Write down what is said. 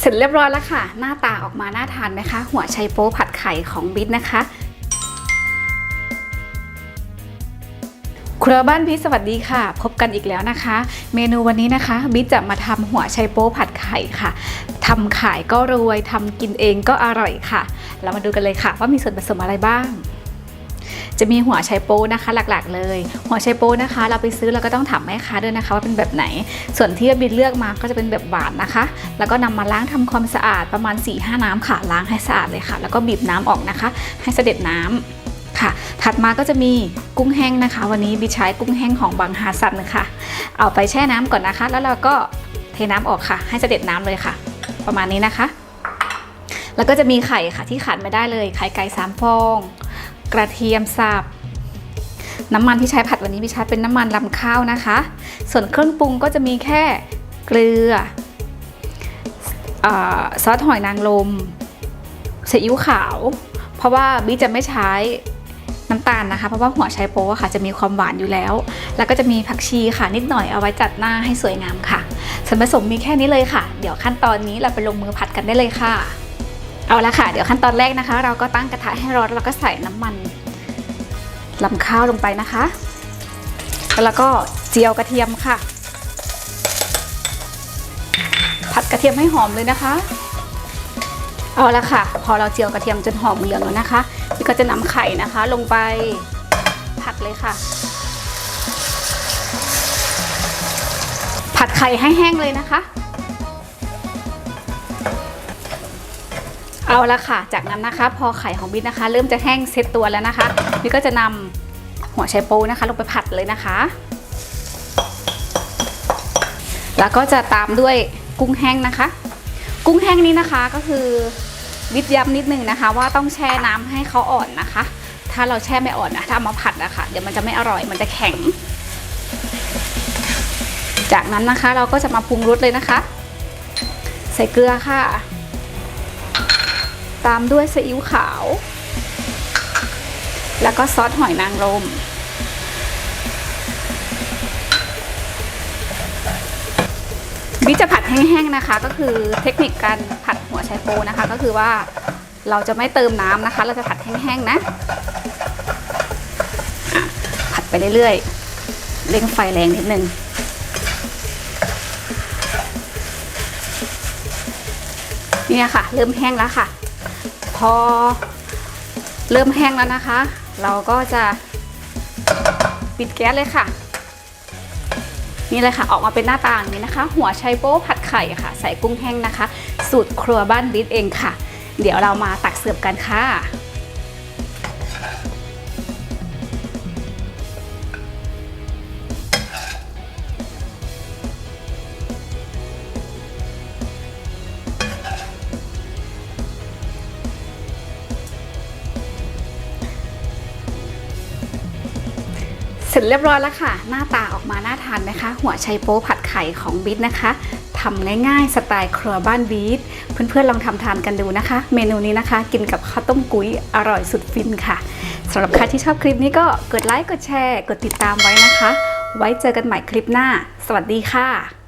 เสร็จเรียบร้อยแล้วค่ะ หน้าตาออกมาน่าทานไหมคะ หัวไชโป๊ผัดไข่ของบิ๊กนะคะ ครัวบ้านบิ๊กสวัสดีค่ะ พบกันอีกแล้วนะคะ เมนูวันนี้นะคะ บิ๊กจะมาทำหัวไชโป๊ผัดไข่ค่ะทำขายก็รวยทำกินเองก็อร่อยค่ะ เรามาดูกันเลยค่ะ ว่ามีส่วนผสมอะไรบ้าง จะมีหัวไชโป๊นะคะ หลักๆ เลย หัวไชโป๊นะคะ เราไปซื้อเราก็ต้องถามแม่ค้าด้วยนะคะ ว่าเป็นแบบไหน ส่วนที่บินเลือกมาก็จะเป็นแบบหวานนะคะ แล้วก็นำมาล้างทำความสะอาดประมาณ4-5น้ำค่ะล้างให้สะอาดเลยค่ะ แล้วก็บีบน้ำออกนะคะ ให้เสด็จน้ำค่ะถัดมาก็จะมีกุ้งแห้งนะคะ วันนี้บิใช้กุ้งแห้งของบางฮาซันนะคะเอาไปแช่น้ำก่อนนะคะ แล้วเราก็เทน้ำออกค่ะ ให้เสด็จน้ำเลยค่ะ ประมาณนี้นะคะ แล้วก็จะมีไข่ค่ะที่ขาดไม่ได้เลย ไข่ไก่สามฟอง กระเทียมสับน้ำมันที่ใช้ผัดวันนี้พี่ใช้เป็นน้ำมันลำข้าวนะคะ ส่วนเครื่องปรุงก็จะมีแค่เกลืออซอสหอยนางรมซีอิ๊วขาว เพราะว่าบิ๊จะไม่ใช้น้ำตาลนะคะ เพราะว่าหัวไชโป๊ะค่ะจะมีความหวานอยู่แล้ว แล้วก็จะมีผักชีค่ะนิดหน่อยเอาไว้จัดหน้าให้สวยงามค่ะส่วนผสมมีแค่นี้เลยค่ะ เดี๋ยวขั้นตอนนี้เราไปลงมือผัดกันได้เลยค่ะ เอาละค่ะ เดี๋ยวขั้นตอนแรกนะคะ เราก็ตั้งกระทะให้ร้อนแล้วก็ใส่น้ำมันลำข้าวลงไปนะคะ แล้วก็เจียวกระเทียมค่ะ ผัดกระเทียมให้หอมเลยนะคะ เอาละค่ะ พอเราเจียวกระเทียมจนหอมเหลืองแล้วนะคะพี่ก็จะนำไข่นะคะ ลงไปผัดเลยค่ะ ผัดไข่ให้แห้งเลยนะคะ เอาละค่ะ จากนั้นนะคะ พอไข่ของบิ๊นะคะ เริ่มจะแห้งเซตตัวแล้วนะคะบิ๊ก็จะนำหัวไชโป๊นะคะ ลงไปผัดเลยนะคะ แล้วก็จะตามด้วยกุ้งแห้งนะคะ กุ้งแห้งนี้นะคะก็คือวิทย้ำนิดนึงนะคะ ว่าต้องแช่น้ำให้เขาอ่อนนะคะ ถ้าเราแช่ไม่อ่อนนะถ้าเอามาผัดนะคะเดี๋ยวมันจะไม่อร่อยมันจะแข็ง จากนั้นนะคะเราก็จะมาปรุงรสเลยนะคะ ใส่เกลือค่ะ ตามด้วยซีอิ๊วขาว แล้วก็ซอสหอยนางรม วิจะผัดแห้งๆนะคะ ก็คือเทคนิคการผัดหัวไชโปนะคะ ก็คือว่าเราจะไม่เติมน้ำนะคะ เราจะผัดแห้งๆนะะผัดไปเรื่อยๆเร่งไฟแรงนิดนึงนี่ค่ะ เริ่มแห้งแล้วค่ะ พอเริ่มแห้งแล้วนะคะ เราก็จะปิดแก๊สเลยค่ะ นี่เลยค่ะ ออกมาเป็นหน้าตาอย่างนี้นะคะ หัวไชโป้ผัดไข่ค่ะ ใส่กุ้งแห้งนะคะ สูตรครัวบ้านบิ๊กเองค่ะ เดี๋ยวเรามาตักเสิร์ฟกันค่ะ เสร็จเรียบร้อยแล้วค่ะ หน้าตาออกมาน่าทานนะคะ หัวไชโป๊ผัดไข่ของบิ๊กนะคะทำง่ายๆ สไตล์ครัวบ้านบิ๊กเพื่อนๆลองทำทานกันดูนะคะ เมนูนี้นะคะ กินกับข้าวต้มกุ้ยอร่อยสุดฟินค่ะสำหรับใครที่ชอบคลิปนี้ก็กดไลค์กดแชร์ กดติดตามไว้นะคะ ไว้เจอกันใหม่คลิปหน้า สวัสดีค่ะ